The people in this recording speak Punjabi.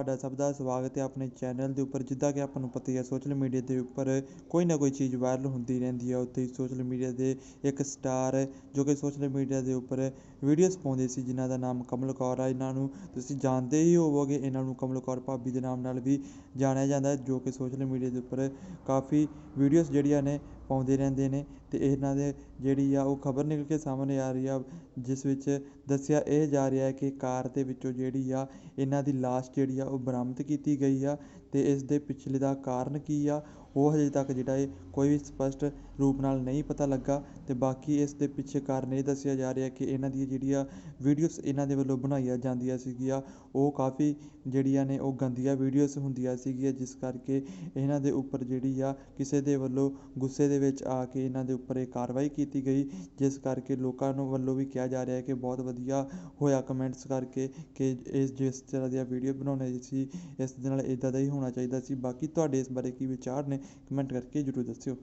ਤੁਹਾਡਾ ਸਭ ਦਾ ਸਵਾਗਤ ਹੈ ਆਪਣੇ ਚੈਨਲ ਦੇ ਉੱਪਰ। ਜਿੱਦਾਂ ਕਿ ਆਪਾਂ ਨੂੰ ਪਤਾ ਹੀ ਹੈ, ਸੋਸ਼ਲ ਮੀਡੀਆ ਦੇ ਉੱਪਰ ਕੋਈ ਨਾ ਕੋਈ ਚੀਜ਼ ਵਾਇਰਲ ਹੁੰਦੀ ਰਹਿੰਦੀ ਹੈ। ਉੱਥੇ ਹੀ ਸੋਸ਼ਲ ਮੀਡੀਆ ਦੇ ਇੱਕ ਸਟਾਰ ਜੋ ਕਿ ਸੋਸ਼ਲ ਮੀਡੀਆ ਦੇ ਉੱਪਰ ਵੀਡੀਓਜ਼ ਪਾਉਂਦੇ ਸੀ, ਜਿਨ੍ਹਾਂ ਦਾ ਨਾਮ ਕਮਲ ਕੌਰ ਆ। ਇਹਨਾਂ ਨੂੰ ਤੁਸੀਂ ਜਾਣਦੇ ਹੀ ਹੋਵੋਗੇ, ਇਹਨਾਂ ਨੂੰ ਕਮਲ ਕੌਰ ਭਾਬੀ ਦੇ ਨਾਮ ਨਾਲ ਵੀ ਜਾਣਿਆ ਜਾਂਦਾ ਜੋ ਕਿ ਸੋਸ਼ਲ ਮੀਡੀਆ ਦੇ ਉੱਪਰ ਕਾਫੀ ਵੀਡੀਓਜ਼ ਜਿਹੜੀਆਂ ਨੇ ਪਾਉਂਦੇ ਰਹਿੰਦੇ ਨੇ ਅਤੇ ਇਹਨਾਂ ਦੇ ਜਿਹੜੀ ਆ ਉਹ ਖਬਰ ਨਿਕਲ ਕੇ ਸਾਹਮਣੇ ਆ ਰਹੀ ਆ, ਜਿਸ ਵਿੱਚ ਦੱਸਿਆ ਇਹ ਜਾ ਰਿਹਾ ਕਿ ਕਾਰ ਦੇ ਵਿੱਚੋਂ ਜਿਹੜੀ ਆ ਇਹਨਾਂ ਦੀ ਲਾਸ਼ ਜਿਹੜੀ ਆ ਉਹ ਬਰਾਮਦ ਕੀਤੀ ਗਈ ਆ ਅਤੇ ਇਸ ਦੇ ਪਿਛਲੇ ਦਾ ਕਾਰਨ ਕੀ ਆ, ਉਹ ਹਜੇ ਤੱਕ ਜਿਹੜਾ ਹੈ ਕੋਈ ਵੀ ਸਪਸ਼ਟ ਰੂਪ ਨਾਲ ਨਹੀਂ ਪਤਾ ਲੱਗਾ ਅਤੇ ਬਾਕੀ ਇਸ ਦੇ ਪਿੱਛੇ ਕਾਰਨ ਇਹ ਦੱਸਿਆ ਜਾ ਰਿਹਾ ਕਿ ਇਹਨਾਂ ਦੀਆਂ ਜਿਹੜੀਆਂ ਵੀਡੀਓਜ਼ ਇਹਨਾਂ ਦੇ ਵੱਲੋਂ ਬਣਾਈਆਂ ਜਾਂਦੀਆਂ ਸੀਗੀਆਂ, ਉਹ ਕਾਫੀ ਜਿਹੜੀਆਂ ਨੇ ਉਹ ਗੰਦੀਆਂ ਵੀਡੀਓਜ਼ ਹੁੰਦੀਆਂ ਸੀਗੀਆਂ, ਜਿਸ ਕਰਕੇ ਇਹਨਾਂ ਦੇ ਉੱਪਰ ਜਿਹੜੀ ਆ ਕਿਸੇ ਦੇ ਵੱਲੋਂ ਗੁੱਸੇ ਦੇ ਵਿੱਚ ਆ ਕੇ ਇਹਨਾਂ ਦੇ ਉੱਪਰ ਇਹ ਕਾਰਵਾਈ ਕੀਤੀ ਗਈ, ਜਿਸ ਕਰਕੇ ਲੋਕਾਂ ਨੂੰ ਵੱਲੋਂ ਵੀ ਕਿਹਾ ਜਾ ਰਿਹਾ ਕਿ ਬਹੁਤ ਵਧੀਆ ਹੋਇਆ ਕਮੈਂਟਸ ਕਰਕੇ ਕਿ ਇਸ, ਜਿਸ ਤਰ੍ਹਾਂ ਦੀਆਂ ਵੀਡੀਓ ਬਣਾਉਣੀ ਸੀ, ਇਸ ਦੇ ਨਾਲ ਇੱਦਾਂ ਦਾ ਹੀ ਹੋਣਾ ਚਾਹੀਦਾ ਸੀ। ਬਾਕੀ ਤੁਹਾਡੇ ਇਸ ਬਾਰੇ ਕੀ ਵਿਚਾਰ ਨੇ, ਕਮੈਂਟ ਕਰਕੇ ਜ਼ਰੂਰ ਦੱਸਿਓ।